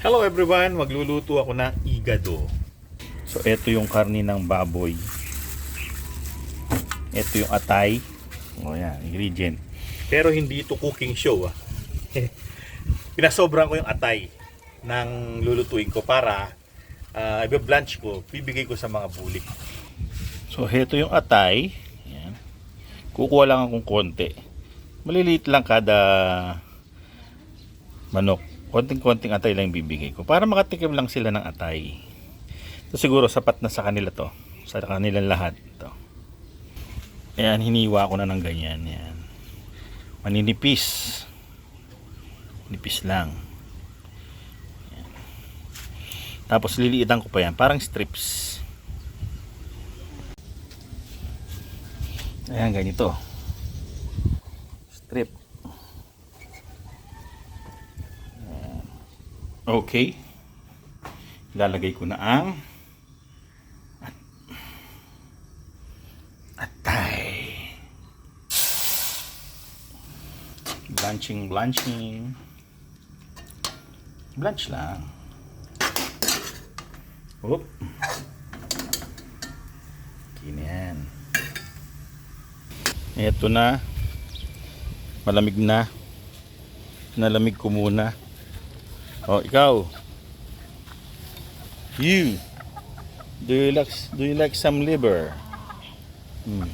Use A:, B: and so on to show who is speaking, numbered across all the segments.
A: Hello everyone, magluluto ako ng igado. So ito yung karni ng baboy. Ito yung atay. O yan, ingredient. Pero hindi ito cooking show ah. Pinasobran ko yung atay ng lulutuin ko para uh, i-blanch ko, bibigay ko sa mga bulik. So ito yung atay. Yan. Kukuha lang akong konti. Maliliit lang kada manok. Konting-konting atay lang bibigay ko. Para makatikim lang sila ng atay. So siguro sapat na sa kanila to. Sa kanilang lahat. to. Ayan, hiniwa ko na ng ganyan. Yan. Maninipis. Nipis lang. Yan. Tapos liliitan ko pa yan. Parang strips. Ayan, ganito. Okay. Lalagay ko na ang at- atay. Blanching, blanching. Blanch lang. Oop. Okay na yan. Ito na. Malamig na. Nalamig ko muna. Oh, ikaw. You. Do you like do you like some liver? Hmm.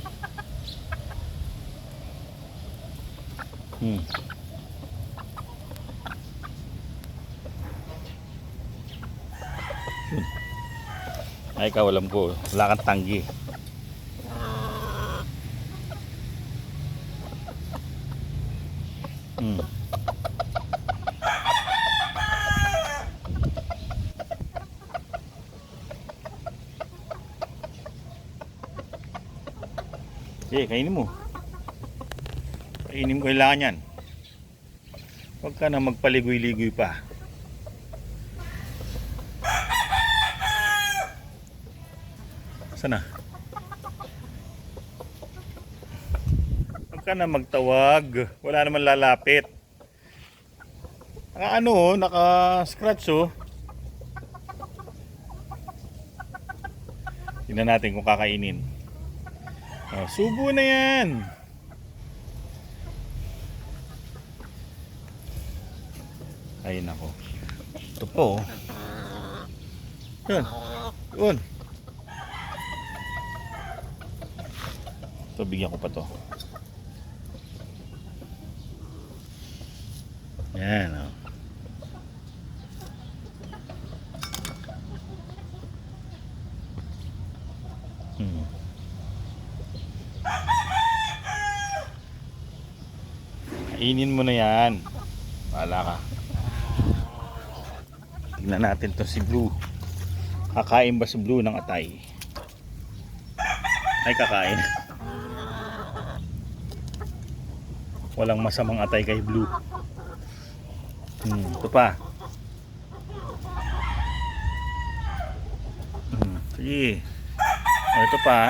A: Hmm. Ay, ikaw, alam ko. Wala kang tanggi. Hmm. Sige, kainin mo. Kainin mo kailangan yan. Huwag ka na magpaligoy-ligoy pa. Sana? Huwag ka na magtawag. Wala naman lalapit. Naka ano, naka-scratch oh. Tingnan natin kung kakainin. Oh, subo na yan. Ay nako. Ito po. oh. Yun. Yun. Ito, bigyan ko pa to. Yan, oh. Hmm. Kainin mo na yan. Wala ka. Tignan natin to si Blue. Kakain ba si Blue ng atay? Ay kakain. Walang masamang atay kay Blue. Hmm, ito pa. Hmm, sige. Oh, ito pa.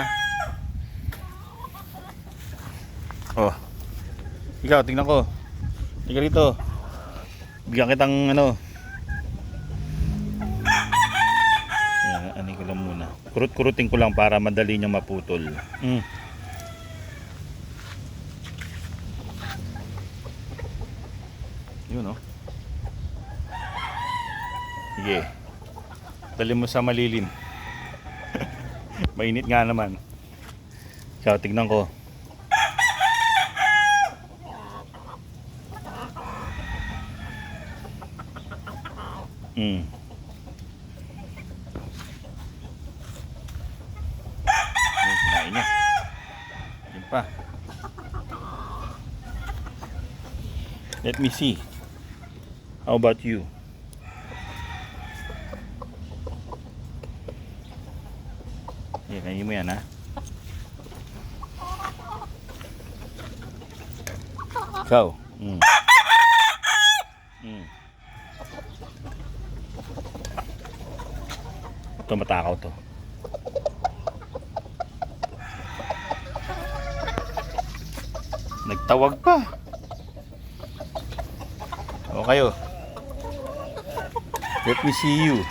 A: Oh. Ikaw, tingnan ko. Tingnan rito. Bigyan kitang ano. Yan, ano ko lang muna. Kurut-kurutin ko lang para madali niyang maputol. Mm. Yun oh. Sige. Dali mo sa malilin. Mainit nga naman. Ikaw, tignan ko. Mm. Ayun, kinain niya. Yun. Let me see. How about you? Yeah, kainin mo yan ha. Ikaw. Mm. Ito matakaw to. Nagtawag pa. O kayo. Let me see you.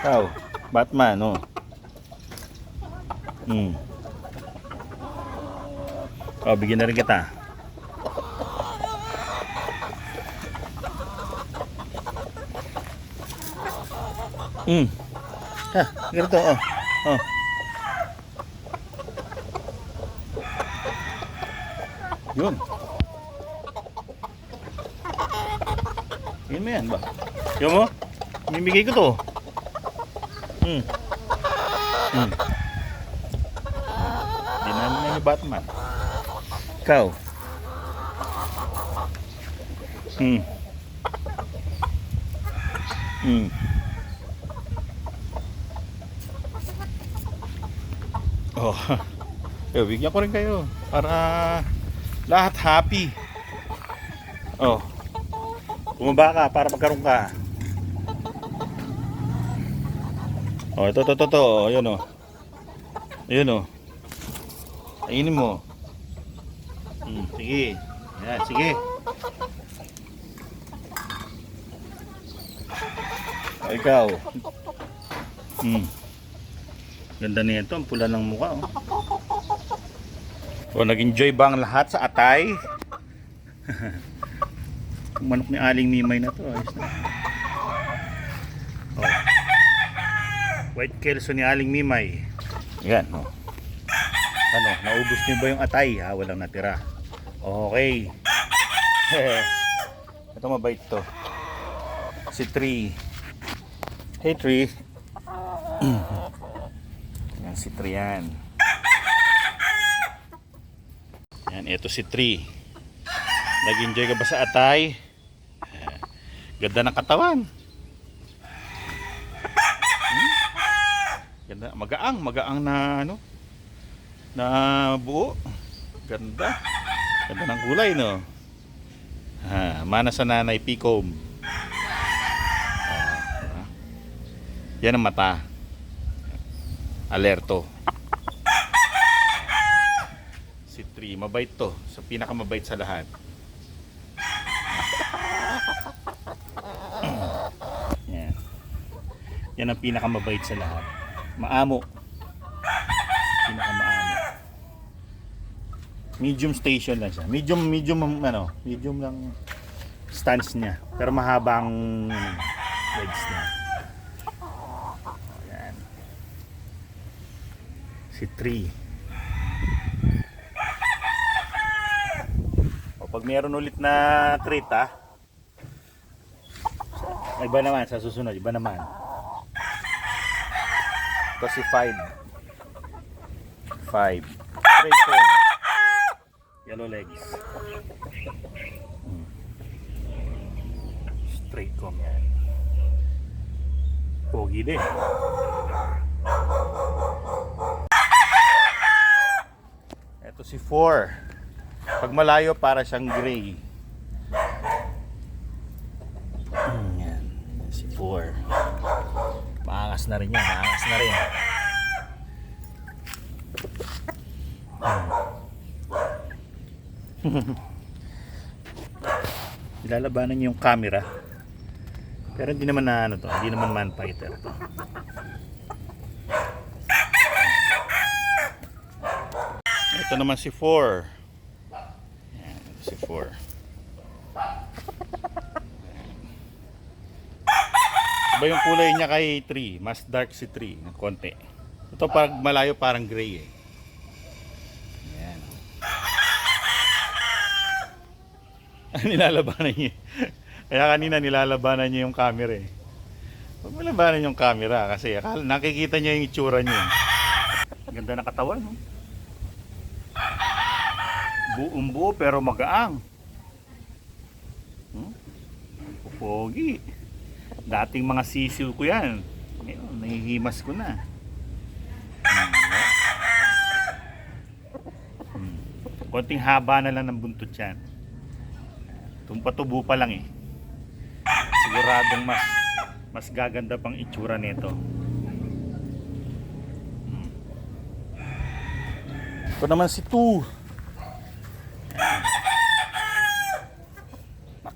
A: Ikaw, Batman, oh. Hmm. Oh, bigyan na rin kita. Hmm. Ha, ganito, oh. Oh. Yun. Yun mo yan ba? Yun mo? Mimigay ko to. Hmm. Hmm. Di namin na ni Batman. Ikaw. Hmm. Hmm. Oh. Eh, bigyan ko rin kayo para lahat happy. Oh. Bumaba ka para magkaroon ka. Oh, ito, ito, ito, ito. Oh, Ayun, oh. Ayun, oh. Kainin mo. Hmm, sige. Yan, sige. Oh, ikaw. Hmm. Ganda nito, ang pula ng mukha, oh. So, nag-enjoy ba ang lahat sa atay? Manok ni Aling Mimay na to, ayos na. Oh. White kelso ni Aling Mimay. Yan, oh. Ano, naubos niyo ba yung atay? Ha, walang natira. Okay. Ito mabait to. Si Tree. Hey Tree. si Tree yan. Ito si Tree. Nag-enjoy ka ba sa atay? Ganda ng katawan. Hmm? Ganda, magaang, magaang na ano? Na buo. Ganda. Ganda ng kulay, no? Ha, mana sa nanay Picom. Ah, yan ang mata. Alerto. Si Tree, mabait to. Sa pinakamabait sa lahat. Yan. Yan ang pinakamabait sa lahat. Maamo. Pinakamaamo. Medium station lang siya. Medium, medium, ano, medium lang stance niya. Pero mahabang ano, legs niya. Yan. Si Tree. O pag meron ulit na ah, Iba naman sa susunod, iba naman. Ito si 5. 5. Straight comb. Yellow legs. Hmm. Straight comb yan. Pogi din. Ito si 4. Pag malayo para siyang gray. Yan. Si 4. Maangas na rin yan. Maangas na rin. Ilalabanan niyo yung camera. Pero hindi naman na ano to. Hindi naman man fighter to. Ito naman si 4. Yan, ito si 4. Iba yung kulay niya kay 3. Mas dark si 3 ng konti. Ito pag malayo parang gray eh. Yan. nilalabanan niya. Kaya kanina nilalabanan niya yung camera eh. Huwag mo labanan yung camera kasi nakikita niya yung itsura niya. Ganda ng katawan. No? buong buo pero magaang. Hmm? pogi. Dating mga sisiw ko yan. Ngayon nahihimas ko na. Hmm. konting haba na lang ng buntot yan. Tumpatubo pa lang eh. Siguradong mas mas gaganda pang itsura nito. Hmm. ito naman si 2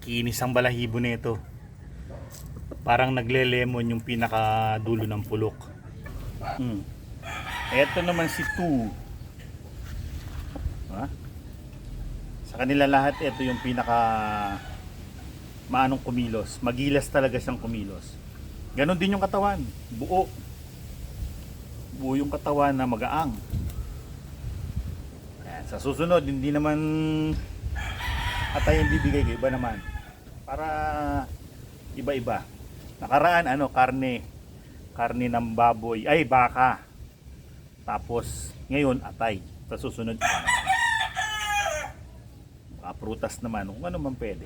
A: kinis ang balahibo nito. Parang nagle-lemon yung pinaka dulo ng pulok. Hmm. Ito naman si 2. Ha? Sa kanila lahat ito yung pinaka maanong kumilos. Magilas talaga siyang kumilos. Ganon din yung katawan. Buo. Buo yung katawan na magaang. Sa susunod, hindi naman atay ang bibigay kayo. Iba naman. Para iba-iba. Nakaraan, ano, karne. Karne ng baboy. Ay, baka. Tapos, ngayon, atay. Sa susunod. Baka prutas naman. Kung ano man pwede.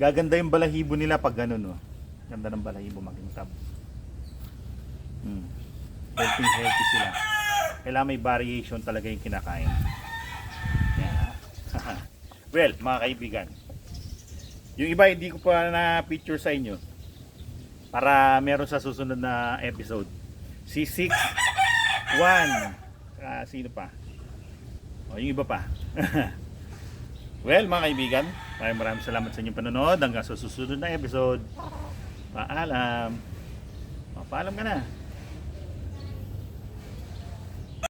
A: Gaganda yung balahibo nila pag ganun, no? Ganda ng balahibo makintab. Hmm. Healthy, healthy sila. Kailangan may variation talaga yung kinakain. Yan. well, mga kaibigan. Yung iba hindi ko pa na picture sa inyo. Para meron sa susunod na episode. Si 6 1 Ah, sino pa? O, yung iba pa. well, mga kaibigan, maraming maraming salamat sa inyong panonood. Hanggang sa susunod na episode. Paalam. Paalam ka na.